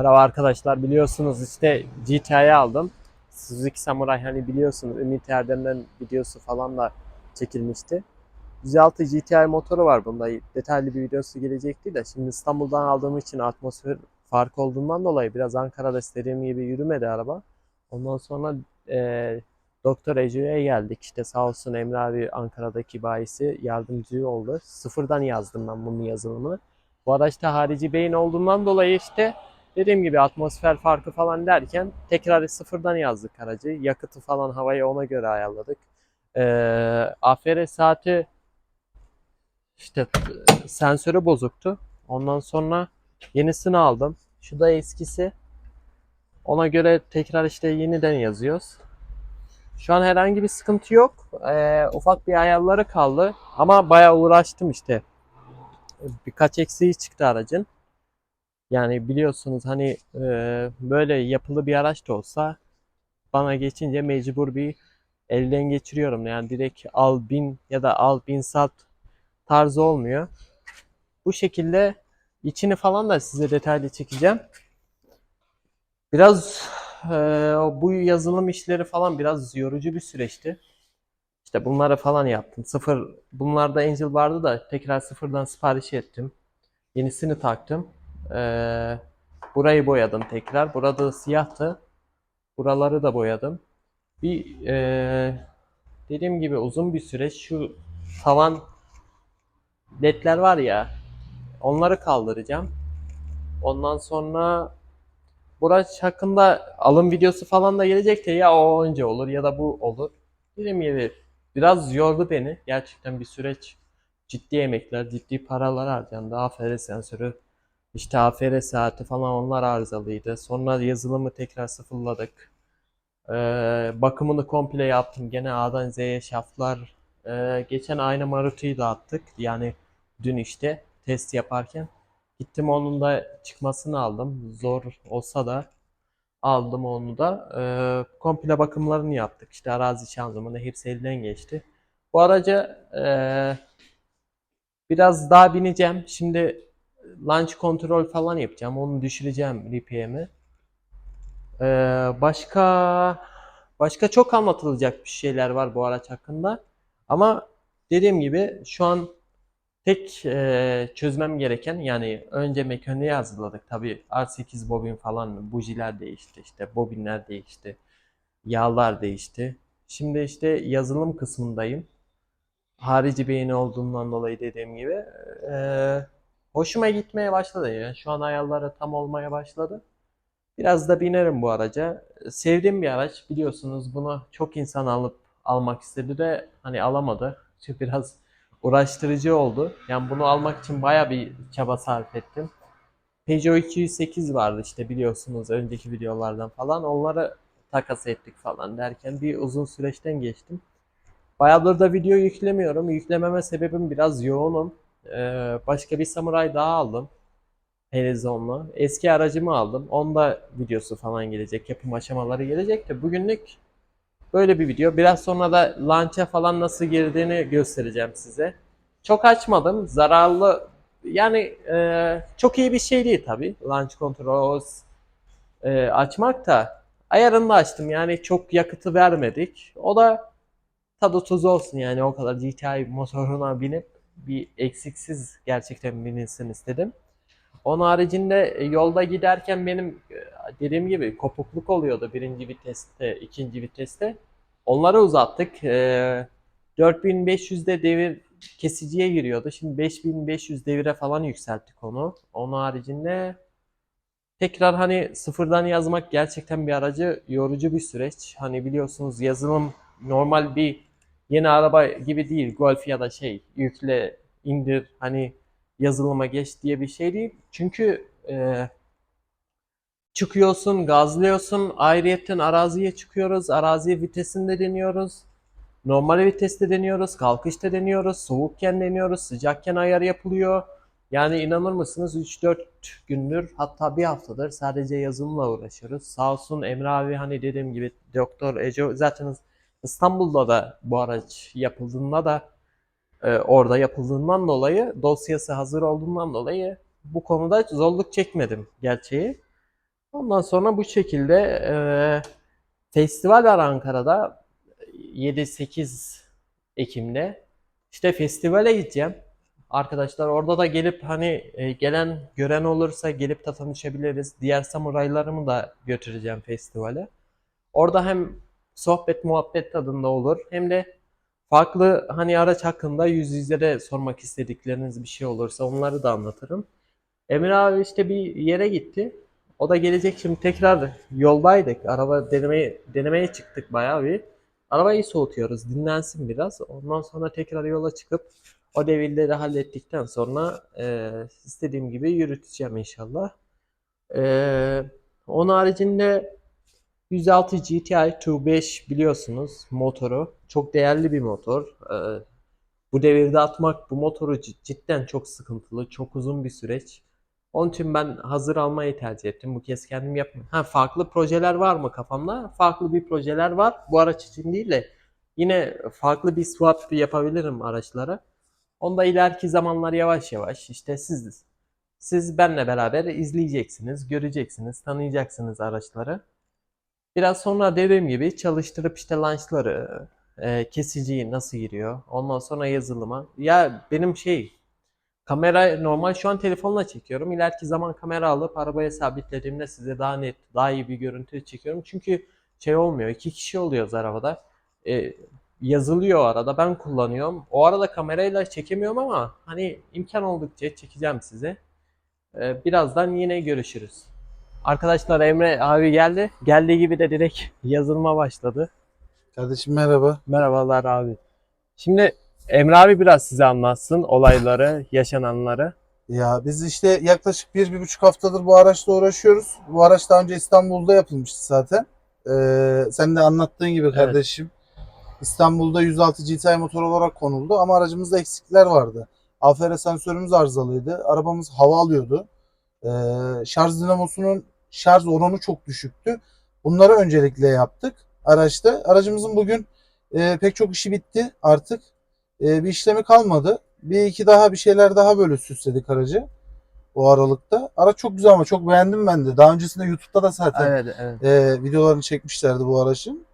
Merhaba arkadaşlar biliyorsunuz işte GTA'yı aldım. Suzuki Samurai hani biliyorsunuz Ümit Erdem'den videosu falan da çekilmişti. 106 GTI motoru var bunda. Detaylı bir videosu gelecekti de şimdi İstanbul'dan aldığım için atmosfer farkı olduğundan dolayı biraz Ankara'da istediğim gibi yürümedi araba. Ondan sonra eee Doktor Ece'ye geldik. İşte sağ olsun Emre abi Ankara'daki bayisi yardımcı oldu. Sıfırdan yazdım ben bunun yazılımını. Bu araçta harici beyin olduğundan dolayı işte dediğim gibi atmosfer farkı falan derken tekrar sıfırdan yazdık aracı. Yakıtı falan havayı ona göre ayarladık. Ee, AFR saati işte e, sensörü bozuktu. Ondan sonra yenisini aldım. Şu da eskisi. Ona göre tekrar işte yeniden yazıyoruz. Şu an herhangi bir sıkıntı yok. Ee, ufak bir ayarları kaldı. Ama bayağı uğraştım işte. Birkaç eksiği çıktı aracın. Yani biliyorsunuz hani e, böyle yapılı bir araç da olsa bana geçince mecbur bir elden geçiriyorum. Yani direkt al bin ya da al bin sat tarzı olmuyor. Bu şekilde içini falan da size detaylı çekeceğim. Biraz e, bu yazılım işleri falan biraz yorucu bir süreçti. İşte bunları falan yaptım. Sıfır, bunlarda Angel vardı da tekrar sıfırdan sipariş ettim. Yenisini taktım. Ee, burayı boyadım tekrar. Burada siyahtı. Buraları da boyadım. Bir e, dediğim gibi uzun bir süreç. Şu tavan ledler var ya onları kaldıracağım. Ondan sonra Buraç hakkında alım videosu falan da gelecekti. Ya o önce olur ya da bu olur. Dediğim gibi biraz yordu beni. Gerçekten bir süreç. Ciddi emekler, ciddi paralar harcandı. AFR sensörü, işte AFR saati falan onlar arızalıydı. Sonra yazılımı tekrar sıfırladık. Ee, bakımını komple yaptım. Gene A'dan Z'ye şaftlar. Ee, geçen aynı Maruti'yi da attık. Yani dün işte test yaparken. Gittim onun da çıkmasını aldım. Zor olsa da aldım onu da. Ee, komple bakımlarını yaptık. İşte arazi şanzımanı hepsi elden geçti. Bu araca ee, biraz daha bineceğim. Şimdi launch kontrol falan yapacağım. Onu düşüreceğim RPM'i. Ee, başka başka çok anlatılacak bir şeyler var bu araç hakkında. Ama dediğim gibi şu an tek e, çözmem gereken yani önce mekaniği hazırladık. Tabii R8 bobin falan bujiler değişti işte bobinler değişti. Yağlar değişti. Şimdi işte yazılım kısmındayım. Harici beyni olduğundan dolayı dediğim gibi. Ee, hoşuma gitmeye başladı ya. Şu an ayarları tam olmaya başladı. Biraz da binerim bu araca. Sevdiğim bir araç. Biliyorsunuz bunu çok insan alıp almak istedi de hani alamadı. Çünkü biraz uğraştırıcı oldu. Yani bunu almak için baya bir çaba sarf ettim. Peugeot 208 vardı işte biliyorsunuz önceki videolardan falan. Onları takas ettik falan derken bir uzun süreçten geçtim. Bayağıdır da video yüklemiyorum. Yüklememe sebebim biraz yoğunum. Ee, başka bir Samurai daha aldım. Helizon'lu. Eski aracımı aldım. Onda videosu falan gelecek. Yapım aşamaları gelecek de bugünlük böyle bir video. Biraz sonra da launch'a falan nasıl girdiğini göstereceğim size. Çok açmadım. Zararlı yani e, çok iyi bir şey değil tabii. Launch control e, açmak da ayarını da açtım. Yani çok yakıtı vermedik. O da tadı tuzu olsun yani o kadar GTI motoruna binip bir eksiksiz gerçekten binilsin istedim. Onun haricinde e, yolda giderken benim e, dediğim gibi kopukluk oluyordu birinci viteste, ikinci viteste. Onları uzattık. E, 4500'de devir kesiciye giriyordu. Şimdi 5500 devire falan yükselttik onu. Onun haricinde tekrar hani sıfırdan yazmak gerçekten bir aracı yorucu bir süreç. Hani biliyorsunuz yazılım normal bir yeni araba gibi değil. Golf ya da şey yükle indir hani yazılıma geç diye bir şey değil. Çünkü e, çıkıyorsun, gazlıyorsun, ayrıyetten araziye çıkıyoruz, araziye vitesinde deniyoruz. Normal viteste deniyoruz, kalkışta deniyoruz, soğukken deniyoruz, sıcakken ayar yapılıyor. Yani inanır mısınız 3-4 gündür hatta bir haftadır sadece yazılımla uğraşıyoruz. Sağ olsun Emre abi hani dediğim gibi Doktor Ece zaten İstanbul'da da bu araç yapıldığında da e, orada yapıldığından dolayı dosyası hazır olduğundan dolayı bu konuda zorluk çekmedim gerçeği. Ondan sonra bu şekilde e, festival var Ankara'da 7-8 Ekim'de. İşte festivale gideceğim. Arkadaşlar orada da gelip hani e, gelen gören olursa gelip de tanışabiliriz. Diğer samuraylarımı da götüreceğim festivale. Orada hem sohbet muhabbet tadında olur hem de farklı hani araç hakkında yüz yüze de sormak istedikleriniz bir şey olursa onları da anlatırım. Emir abi işte bir yere gitti. O da gelecek şimdi tekrar yoldaydık. Araba denemeye denemeye çıktık bayağı bir. Arabayı soğutuyoruz. Dinlensin biraz. Ondan sonra tekrar yola çıkıp o devirleri hallettikten sonra e, istediğim gibi yürüteceğim inşallah. E, onun haricinde 106 GTI 2.5 biliyorsunuz motoru. Çok değerli bir motor. E, bu devirde atmak bu motoru cid- cidden çok sıkıntılı. Çok uzun bir süreç. Onun için ben hazır almayı tercih ettim. Bu kez kendim yapmıyorum. Ha farklı projeler var mı kafamda? Farklı bir projeler var. Bu araç için değil de yine farklı bir swap yapabilirim araçlara. Onu da ileriki zamanlar yavaş yavaş işte siz siz benle beraber izleyeceksiniz, göreceksiniz, tanıyacaksınız araçları. Biraz sonra dediğim gibi çalıştırıp işte launchları, e, kesiciyi nasıl giriyor, ondan sonra yazılıma. Ya benim şey Kamera normal şu an telefonla çekiyorum. İleriki zaman kamera alıp arabaya sabitlediğimde size daha net, daha iyi bir görüntü çekiyorum. Çünkü şey olmuyor. iki kişi oluyoruz arabada. E, yazılıyor arada. Ben kullanıyorum. O arada kamerayla çekemiyorum ama hani imkan oldukça çekeceğim size. E, birazdan yine görüşürüz. Arkadaşlar Emre abi geldi. Geldiği gibi de direkt yazılıma başladı. Kardeşim merhaba. Merhabalar abi. Şimdi Emre abi biraz size anlatsın olayları, yaşananları. Ya biz işte yaklaşık bir, bir buçuk haftadır bu araçla uğraşıyoruz. Bu araç daha önce İstanbul'da yapılmıştı zaten. Ee, sen de anlattığın gibi kardeşim. İstanbul'da 106 GTI motor olarak konuldu ama aracımızda eksikler vardı. AFR sensörümüz arızalıydı. Arabamız hava alıyordu. Ee, şarj dinamosunun şarj oranı çok düşüktü. Bunları öncelikle yaptık araçta. Aracımızın bugün e, pek çok işi bitti artık. E, bir işlemi kalmadı. Bir iki daha bir şeyler daha böyle süsledik aracı o aralıkta. Araç çok güzel ama çok beğendim ben de. Daha öncesinde YouTube'da da zaten Evet, evet. e, videolarını çekmişlerdi bu aracın.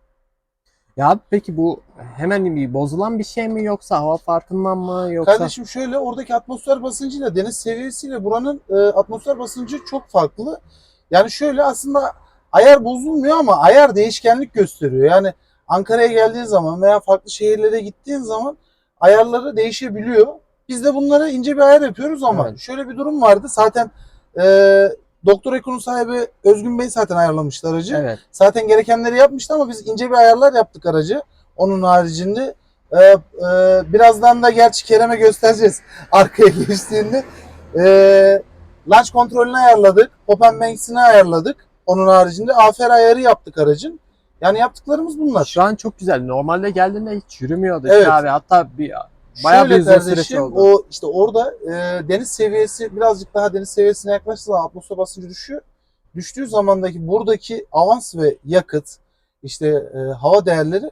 Ya abi peki bu hemen bir bozulan bir şey mi yoksa hava farkından mı yoksa Kardeşim şöyle oradaki atmosfer basıncıyla deniz seviyesiyle buranın e, atmosfer basıncı çok farklı. Yani şöyle aslında ayar bozulmuyor ama ayar değişkenlik gösteriyor. Yani Ankara'ya geldiğin zaman veya farklı şehirlere gittiğin zaman ayarları değişebiliyor. Biz de bunlara ince bir ayar yapıyoruz ama Evet. şöyle bir durum vardı. Zaten e, Doktor Eko'nun sahibi Özgün Bey zaten ayarlamıştı aracı. Evet. Zaten gerekenleri yapmıştı ama biz ince bir ayarlar yaptık aracı. Onun haricinde e, e, birazdan da gerçi Kerem'e göstereceğiz arkaya geçtiğinde. E, launch kontrolünü ayarladık. Pop and Banks'ini ayarladık. Onun haricinde afer ayarı yaptık aracın. Yani yaptıklarımız bunlar. Şu an çok güzel. Normalde geldiğinde hiç yürümüyordu Evet. abi. Hatta bir bayağı Şöyle bir uzun kardeşim, oldu. o işte orada e, deniz seviyesi birazcık daha deniz seviyesine yaklaştığı zaman atmosfer basıncı düşüyor. Düştüğü zamandaki buradaki avans ve yakıt işte e, hava değerleri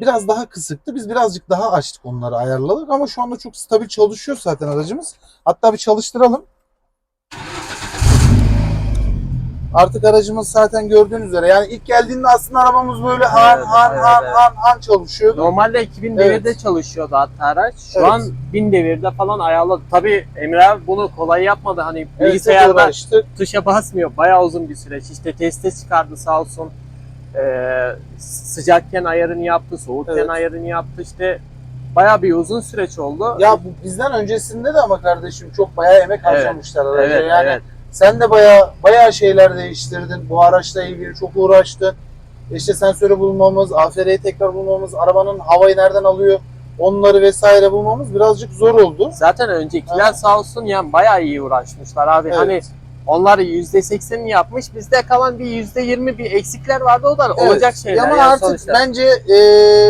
biraz daha kısıktı. Biz birazcık daha açtık onları ayarladık ama şu anda çok stabil çalışıyor zaten aracımız. Hatta bir çalıştıralım. Artık aracımız zaten gördüğünüz üzere yani ilk geldiğinde aslında arabamız böyle han Evet, han evet, han evet. han han çalışıyordu. Normalde 2000 Evet. devirde çalışıyordu hatta araç. Şu Evet. an 1000 devirde falan ayarladı. Tabii Emre abi bunu kolay yapmadı. Hani Evet, bilgisayarda uğraştık. tuşa basmıyor. Bayağı uzun bir süreç. İşte teste çıkardı sağ olsun. Ee, sıcakken ayarını yaptı, soğukken Evet. ayarını yaptı. İşte bayağı bir uzun süreç oldu. Ya bu bizden öncesinde de ama kardeşim çok bayağı emek Evet. harcamışlar araca. evet, yani evet. Sen de bayağı bayağı şeyler değiştirdin. Bu araçla ilgili çok uğraştın. İşte sensörü bulmamız, AFR'yi tekrar bulmamız, arabanın havayı nereden alıyor onları vesaire bulmamız birazcık zor oldu. Zaten öncekiler sağ olsun yani bayağı iyi uğraşmışlar abi. Evet. Hani onlar %80'ini yapmış. Bizde kalan bir %20 bir eksikler vardı. O da Evet. olacak şeyler. Ama yani artık sonuçta. bence e,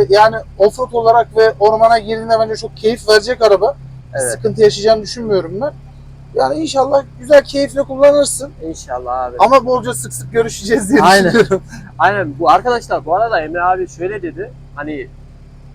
yani offroad olarak ve ormana girdiğinde bence çok keyif verecek araba. Evet. Sıkıntı yaşayacağını düşünmüyorum ben. Yani inşallah güzel keyifle kullanırsın. İnşallah abi. Ama bolca sık sık görüşeceğiz diye Aynen. düşünüyorum. Aynen bu arkadaşlar bu arada Emre abi şöyle dedi. Hani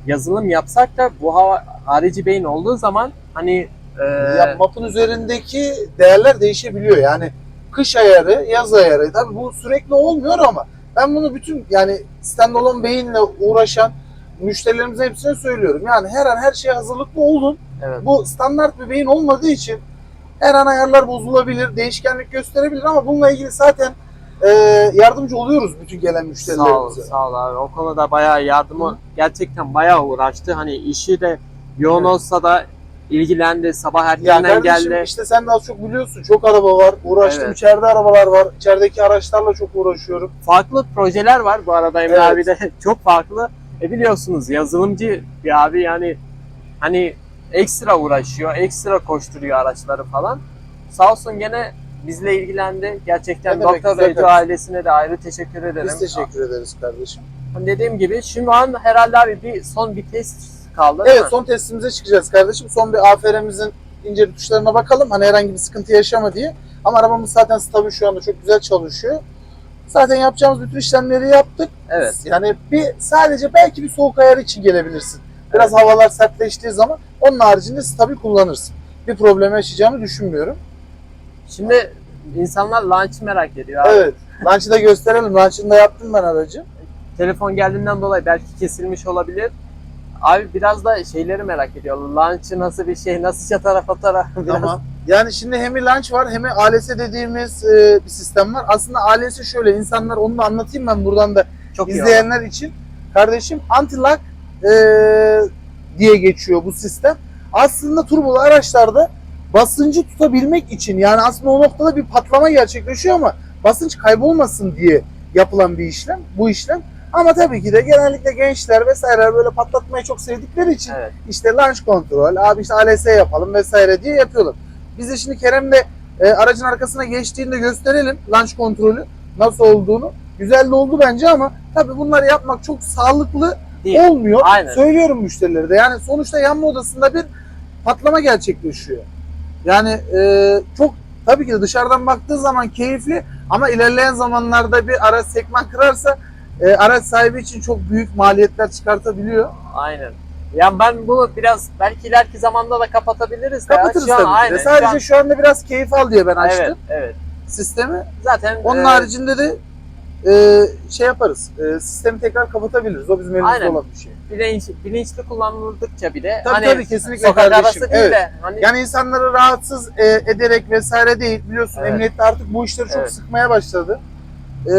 yazılım yapsak da bu hava harici beyin olduğu zaman hani e, ya mapın üzerindeki değerler değişebiliyor. Yani kış ayarı, yaz ayarı. Tabii bu sürekli olmuyor ama ben bunu bütün yani standalone beyinle uğraşan müşterilerimizin hepsine söylüyorum. Yani her an her şeye hazırlıklı olun. Evet. Bu standart bir beyin olmadığı için her an ayarlar bozulabilir, değişkenlik gösterebilir ama bununla ilgili zaten e, yardımcı oluyoruz bütün gelen Sağ ol, müşterilerimize. sağ ol abi. O konuda bayağı yardımı gerçekten bayağı uğraştı. Hani işi de yoğun Evet. olsa da ilgilendi. Sabah Ya erkenden kardeşim geldi. işte sen de az çok biliyorsun. Çok araba var. Uğraştım. Evet. içeride arabalar var. İçerideki araçlarla çok uğraşıyorum. Farklı projeler var bu arada Emre Evet. abi de çok farklı. E biliyorsunuz yazılımcı bir abi yani hani ekstra uğraşıyor, ekstra koşturuyor araçları falan. Sağ olsun gene bizle ilgilendi. Gerçekten Ne demek, Doktor güzel kardeşim. ailesine de ayrı teşekkür ederim. Biz teşekkür ederiz kardeşim. Dediğim gibi şu an herhalde abi bir son bir test kaldı değil Evet mi? son testimize çıkacağız kardeşim. Son bir AFR'mizin ince tuşlarına bakalım. Hani herhangi bir sıkıntı yaşama diye. Ama arabamız zaten stabil şu anda çok güzel çalışıyor. Zaten yapacağımız bütün işlemleri yaptık. Evet. Yani bir sadece belki bir soğuk ayarı için gelebilirsin. Biraz havalar sertleştiği zaman onun haricinde stabil kullanırsın. Bir problem yaşayacağını düşünmüyorum. Şimdi insanlar launch merak ediyor abi. Evet. Launch'ı da gösterelim. Launch'ını da yaptım ben aracı. Telefon geldiğinden dolayı belki kesilmiş olabilir. Abi biraz da şeyleri merak ediyor. Launch'ı nasıl bir şey, nasıl çatara patara. Biraz... Tamam. Yani şimdi hem launch var hem ALS dediğimiz e, bir sistem var. Aslında ALS şöyle insanlar onu da anlatayım ben buradan da Çok izleyenler için. Kardeşim anti-lag e, diye geçiyor bu sistem. Aslında turbolu araçlarda basıncı tutabilmek için yani aslında o noktada bir patlama gerçekleşiyor ama basınç kaybolmasın diye yapılan bir işlem bu işlem. Ama tabii ki de genellikle gençler vesaire böyle patlatmayı çok sevdikleri için Evet. işte launch kontrol, abi işte ALS yapalım vesaire diye yapıyorlar. Biz de şimdi Kerem'le e, aracın arkasına geçtiğinde gösterelim launch kontrolü nasıl olduğunu. Güzel de oldu bence ama tabii bunları yapmak çok sağlıklı Değil. olmuyor. Aynen. Söylüyorum müşterilere de. Yani sonuçta yanma odasında bir patlama gerçekleşiyor. Yani e, çok tabii ki de dışarıdan baktığı zaman keyifli ama ilerleyen zamanlarda bir araç sekman kırarsa e, araç sahibi için çok büyük maliyetler çıkartabiliyor. Aynen. Yani ben bunu biraz belki ileriki zamanda da kapatabiliriz. ya. Kapatırız Şu an tabii de. aynen. Sadece Şu an- şu anda biraz keyif al diye ben açtım Evet, evet. sistemi. Zaten Onun e, haricinde de e, şey yaparız. E, sistemi tekrar kapatabiliriz. O bizim elimizde Aynen. olan bir şey. bilinç, bilinçli kullanıldıkça bile Tabii, hani tabii, kesinlikle sokak kardeşim. arası değil Evet. de hani Yani insanları rahatsız e, ederek vesaire değil. Biliyorsun Evet. emniyette artık bu işleri çok Evet. sıkmaya başladı. E,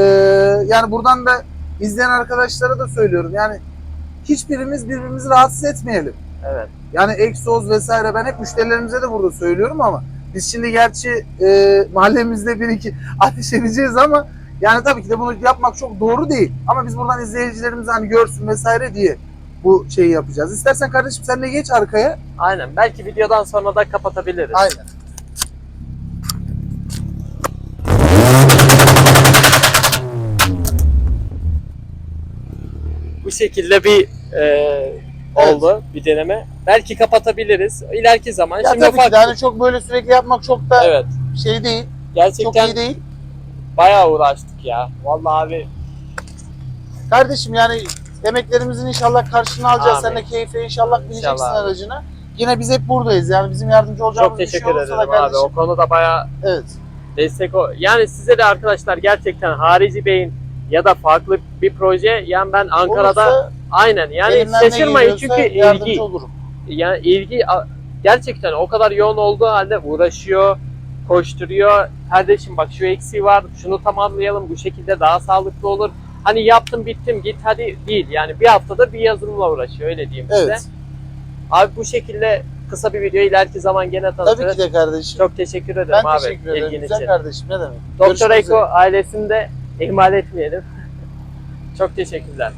yani buradan da izleyen arkadaşlara da söylüyorum. Yani hiçbirimiz birbirimizi rahatsız etmeyelim. evet. Yani egzoz vesaire ben hep müşterilerimize de burada söylüyorum ama biz şimdi gerçi e, mahallemizde bir iki ateş edeceğiz ama yani tabii ki de bunu yapmak çok doğru değil. Ama biz buradan izleyicilerimiz hani görsün vesaire diye bu şeyi yapacağız. İstersen kardeşim sen de geç arkaya. Aynen. Belki videodan sonra da kapatabiliriz. Aynen. Bu şekilde bir e, oldu bir deneme. Belki kapatabiliriz. İleriki zaman. Ya Şimdi tabii ki ufak de hani çok böyle sürekli yapmak çok da Evet. şey değil. Çok Gerçekten iyi değil. Bayağı uğraştık ya. Vallahi abi Kardeşim yani emeklerimizin inşallah karşılığını alacağız. Amin. Sen de keyifle inşallah bineceksin İnşallah abi. aracına. Yine biz hep buradayız. Yani bizim yardımcı olacağımız çok bir şey teşekkür olursa ederim da abi. kardeşim. O konuda bayağı Evet. destek o. Yani size de arkadaşlar gerçekten harici beyin ya da farklı bir proje yani ben Ankara'da Olursa aynen yani elimden ne şaşırmayın geliyorsa çünkü yardımcı ilgi olurum. yani ilgi a- gerçekten o kadar yoğun olduğu halde uğraşıyor, koşturuyor. Kardeşim bak şu eksiği var, şunu tamamlayalım, bu şekilde daha sağlıklı olur. Hani yaptım bittim git hadi değil. Yani bir haftada bir yazılımla uğraşıyor öyle diyeyim size. Evet. Abi bu şekilde kısa bir video ileriki zaman gene tanıtırız. Tabii ki de kardeşim. Çok teşekkür ederim ben abi teşekkür ederim. Güzel için. kardeşim ne demek. Doktor Eko ailesini de ihmal etmeyelim. Çok teşekkürler.